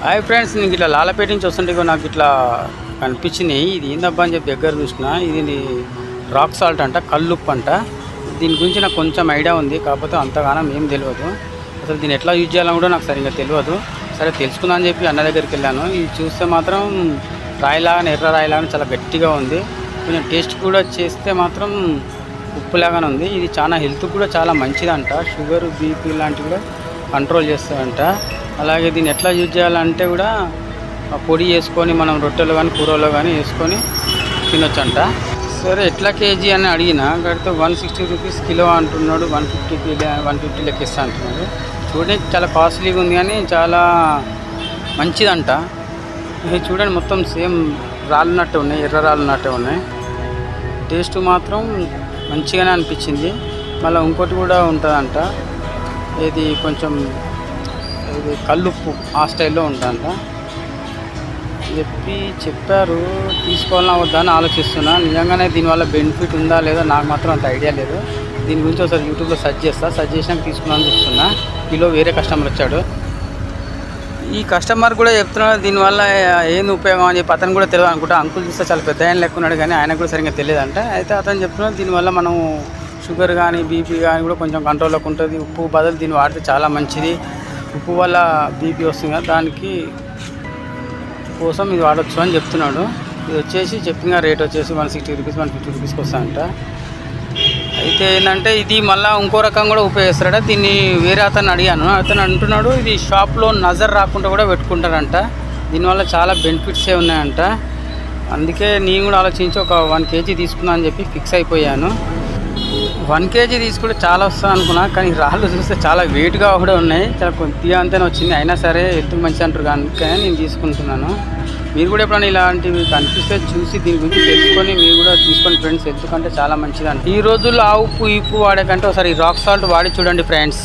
Hi friends నీకు ఇట్లా లాలపేట నుంచి వస్తుంటే నాకు ఇట్లా కనిపించినాయి. ఇది ఏందబ్బా అని చెప్పి దగ్గర చూసిన ఇది రాక్ సాల్ట్ అంట కల్లుప్పు అంట. దీని గురించి నాకు కొంచెం ఐడియా ఉంది కాకపోతే అంతగానం ఏం తెలియదు అసలు దీన్ని ఎట్లా యూజ్ చేయాలని కూడా నాకు సరిగ్గా తెలియదు సరే తెలుసుకుందా అని చెప్పి అన్న దగ్గరికి వెళ్ళాను. ఇది చూస్తే మాత్రం రాయిలాగానే ఎర్ర రాయిలాగానే చాలా గట్టిగా ఉంది. కొంచెం టేస్ట్ కూడా చేస్తే మాత్రం ఉప్పులాగానే ఉంది. ఇది చాలా హెల్త్ కూడా చాలా మంచిదంట. షుగర్ బీపీ లాంటివి కూడా కంట్రోల్ చేస్తుందంట అలాగే దీన్ని ఎట్లా యూజ్ చేయాలంటే కూడా ఆ పొడి వేసుకొని మనం రొట్టెలో కానీ కూరలో కానీ వేసుకొని తినొచ్చంట. సరే ఎట్లా కేజీ అని అడిగిన కడితే వన్ సిక్స్టీ రూపీస్ కిలో అంటున్నాడు వన్ ఫిఫ్టీ వన్ ఫిఫ్టీ లెక్కిస్తా అంటున్నాడు. చూడడానికి చాలా కాస్ట్లీగా ఉంది కానీ చాలా మంచిదంట. ఇది చూడండి మొత్తం సేమ్ రాళ్ళున్నట్టే ఉన్నాయి ఎర్ర రాళ్ళున్నట్టే ఉన్నాయి. టేస్ట్ మాత్రం మంచిగానే అనిపించింది. మళ్ళీ ఇంకోటి కూడా ఉంటుందంట. ఇది కొంచెం ఇది కల్లుప్పు ఆ స్టైల్లో ఉంటుందంట చెప్పి చెప్పారు తీసుకోవాలన్నా వద్దా అని ఆలోచిస్తున్నా. నిజంగానే దీనివల్ల బెనిఫిట్ ఉందా లేదా నాకు మాత్రం అంత ఐడియా లేదు. దీని గురించి ఒకసారి యూట్యూబ్లో సెర్చ్ చేస్తా. సెర్చ్ చేసినాక తీసుకున్నాను చూస్తున్నా. ఈలో వేరే కస్టమర్ వచ్చాడు. ఈ కస్టమర్ కూడా చెప్తున్నాడు దీనివల్ల ఏంది ఉపయోగం? అని చెప్పి అతను కూడా తెలియదు అనుకుంటా. అంకుల్ చూస్తే చాలా పెద్ద ఆయన లెక్కున్నాడు కానీ ఆయన కూడా సరిగ్గా తెలియదంట. అయితే అతను చెప్తున్నాడు దీనివల్ల మనం షుగర్ కానీ బీపీ కానీ కూడా కొంచెం కంట్రోల్లోకి ఉంటుంది. ఉప్పు బదులు దీన్ని వాడితే చాలా మంచిది. ఉప్పు వల్ల బీపీ వస్తుంది కదా దానికి కోసం ఇది వాడచ్చు అని చెప్తున్నాడు. ఇది వచ్చేసి చెప్పిన రేట్ వచ్చేసి one sixty rupees one fifty రూపీస్కి వస్తాయంట అయితే ఏంటంటే ఇది మళ్ళీ ఇంకో రకం కూడా ఉపయోగిస్తారట దీన్ని వేరే అతను అడిగాను. అతను అంటున్నాడు ఇది షాప్లో నజర్ రాకుండా కూడా పెట్టుకుంటారంట దీనివల్ల చాలా బెనిఫిట్సే ఉన్నాయంట. అందుకే నేను కూడా ఆలోచించి ఒక వన్ కేజీ తీసుకుందా అని చెప్పి ఫిక్స్ అయిపోయాను. వన్ కేజీ తీసుకుంటే చాలా వస్తుంది అనుకున్నా కానీ రాళ్ళు చూస్తే చాలా వెయిట్గా కూడా ఉన్నాయి. చాలా కొద్దిగా అంతనే వచ్చింది. అయినా సరే ఎత్తు మంచి అంటారు కనుక నేను తీసుకుంటున్నాను. మీరు కూడా ఎప్పుడైనా ఇలాంటివి కనిపిస్తే చూసి దీని గురించి తెలుసుకొని మీరు కూడా తీసుకోండి ఫ్రెండ్స్. ఎందుకంటే చాలా మంచిది ఈ రోజుల్లో ఆ ఉప్పు ఇప్పు వాడే కంటే ఒకసారి రాక్ సాల్ట్ వాడి చూడండి ఫ్రెండ్స్.